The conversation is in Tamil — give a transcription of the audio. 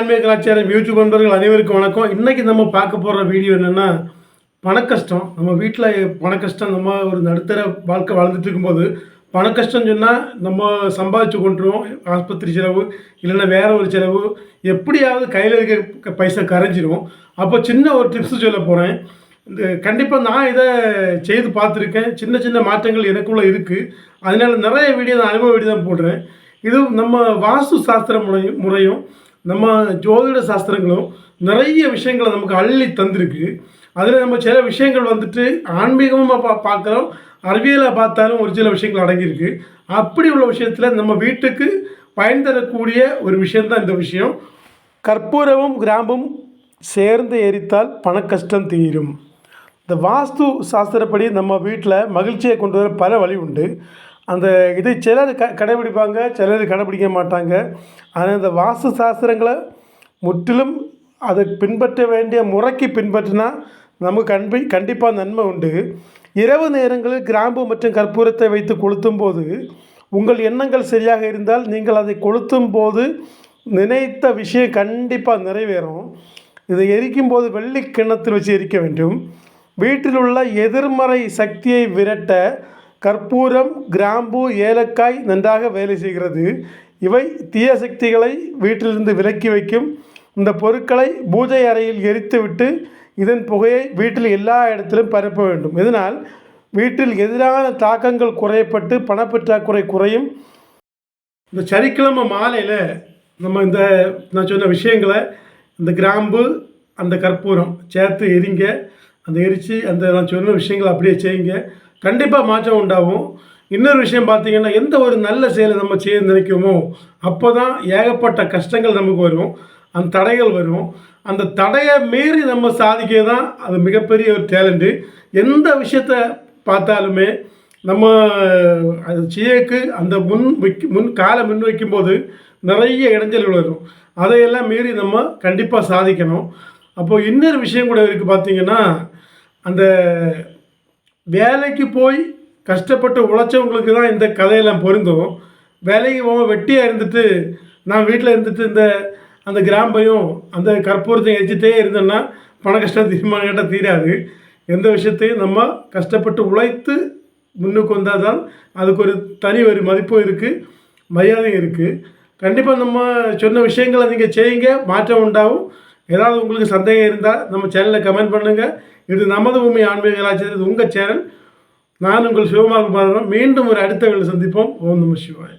ஆன்மீக கலாச்சாரம் யூடியூப் நண்பர்கள் அனைவருக்கும் வணக்கம். இன்னைக்கு நம்ம பார்க்க போகிற வீடியோ என்னென்னா பணக்கஷ்டம். நம்ம வீட்டில் பணக்கஷ்டம் நம்ம ஒரு நடுத்தர வாழ்க்கை வாழ்ந்துட்டு இருக்கும்போது பணக்கஷ்டம் சொன்னால் நம்ம சம்பாதிச்சு கொண்டுருவோம் ஆஸ்பத்திரி செலவு இல்லைன்னா வேறு ஒரு செலவு. எப்படியாவது கையில் இருக்க பைசா கரைஞ்சிரும். அப்போ சின்ன ஒரு டிப்ஸ் சொல்ல போகிறேன் இந்த கண்டிப்பாக நான் இதை செய்து பார்த்துருக்கேன். சின்ன சின்ன மாற்றங்கள் எனக்குள்ளே இருக்குது அதனால் நிறைய வீடியோ நான் அனுபவ வீடியோ தான் போடுறேன். இது நம்ம வாஸ்து சாஸ்திர முறையும் முறையும் நம்ம ஜோதிட சாஸ்திரங்களும் நிறைய விஷயங்களை நமக்கு அள்ளி தந்திருக்கு. அதில் நம்ம சில விஷயங்கள் வந்துட்டு ஆன்மீகமாக பா பார்க்குறோம். அறிவியலை பார்த்தாலும் ஒரு சில விஷயங்கள் அடங்கியிருக்கு. அப்படி உள்ள விஷயத்தில் நம்ம வீட்டுக்கு பயன் தரக்கூடிய ஒரு விஷயந்தான் இந்த விஷயம். கற்பூரமும் கிராம்பும் சேர்ந்து எரித்தால் பணக்கஷ்டம் தீரும். இந்த வாஸ்து சாஸ்திரப்படி நம்ம வீட்டில் மகிழ்ச்சியை கொண்டு வர பல வழி உண்டு. அந்த இதை சிலர் க கடைபிடிப்பாங்க சிலர் கடைபிடிக்க மாட்டாங்க. ஆனால் இந்த வாஸ்து சாஸ்திரங்களை முற்றிலும் அதை பின்பற்ற வேண்டிய முறைக்கு பின்பற்றினா நமக்கு கண்பி கண்டிப்பாக நன்மை உண்டு. இரவு நேரங்களில் கிராம்பு மற்றும் கற்பூரத்தை வைத்து கொளுத்தும் போது உங்கள் எண்ணங்கள் சரியாக இருந்தால் நீங்கள் அதை கொளுத்தும் போது நினைத்த விஷயம் கண்டிப்பாக நிறைவேறும். இதை எரிக்கும் போது வெள்ளி கிண்ணத்தில் வச்சு எரிக்க வேண்டும். வீட்டில் உள்ள எதிர்மறை சக்தியை விரட்ட கற்பூரம் கிராம்பு ஏலக்காய் நன்றாக வேலை செய்கிறது. இவை தீய சக்திகளை வீட்டிலிருந்து விலக்கி வைக்கும். இந்த பொருட்களை பூஜை அறையில் எரித்துவிட்டு இதன் புகையை வீட்டில் எல்லா இடத்திலும் பரப்ப வேண்டும். இதனால் வீட்டில் எதிரான தாக்கங்கள் குறையப்பட்டு பணப்பற்றாக்குறை குறையும். இந்த சனிக்கிழமை மாலையில் நம்ம இந்த நான் சொன்ன விஷயங்களை இந்த கிராம்பு அந்த கற்பூரம் சேர்த்து எரிங்க. அந்த எரித்து அந்த நான் சொன்ன விஷயங்களை அப்படியே செய்யுங்க. கண்டிப்பாக மாற்றம் உண்டாகும். இன்னொரு விஷயம் பார்த்தீங்கன்னா எந்த ஒரு நல்ல செயலை நம்ம செய்ய நினைக்குமோ அப்போ தான் ஏகப்பட்ட கஷ்டங்கள் நமக்கு வரும். அந்த தடைகள் வரும். அந்த தடையை மீறி நம்ம சாதிக்க தான் அது மிகப்பெரிய ஒரு டேலண்ட்டு எந்த விஷயத்த பார்த்தாலுமே நம்ம அது செய்யக்கு அந்த முன் வைக்க முன் காலை முன் வைக்கும்போது நிறைய இடைஞ்சல்கள் வரும். அதையெல்லாம் மீறி நம்ம கண்டிப்பாக சாதிக்கணும். அப்போது இன்னொரு விஷயம் கூட இருக்குது பார்த்தீங்கன்னா அந்த வேலைக்கு போய் கஷ்டப்பட்டு உழைச்சவங்களுக்கு தான் இந்த கதையெல்லாம் பொருந்தும். வேலைக்கு போக வெட்டியாக இருந்துட்டு நான் வீட்டில் இருந்துட்டு இந்த அந்த கிராம்பையும் அந்த கற்பூரத்தையும் எரிச்சிட்டே இருந்தேன்னா பண கஷ்டம் தீர்மானம் கேட்டால் தீராது. எந்த விஷயத்தையும் நம்ம கஷ்டப்பட்டு உழைத்து முன்னுக்கு வந்தால் தான் அதுக்கு ஒரு தனி ஒரு மதிப்பும் இருக்குது மரியாதையும் இருக்குது கண்டிப்பாக நம்ம சொன்ன விஷயங்களை நீங்கள் செய்யுங்க மாற்றம் உண்டாகும். ஏதாவது உங்களுக்கு சந்தேகம் இருந்தால் நம்ம சேனலில் கமெண்ட் பண்ணுங்கள் இது நமது பூமி ஆன்மீக கலாச்சாரம் இது உங்கள் சேனல் நான் உங்கள் சிவகுமார் மீண்டும் ஒரு அடுத்த வேலை சந்திப்போம். ஓம் நம சிவாய்.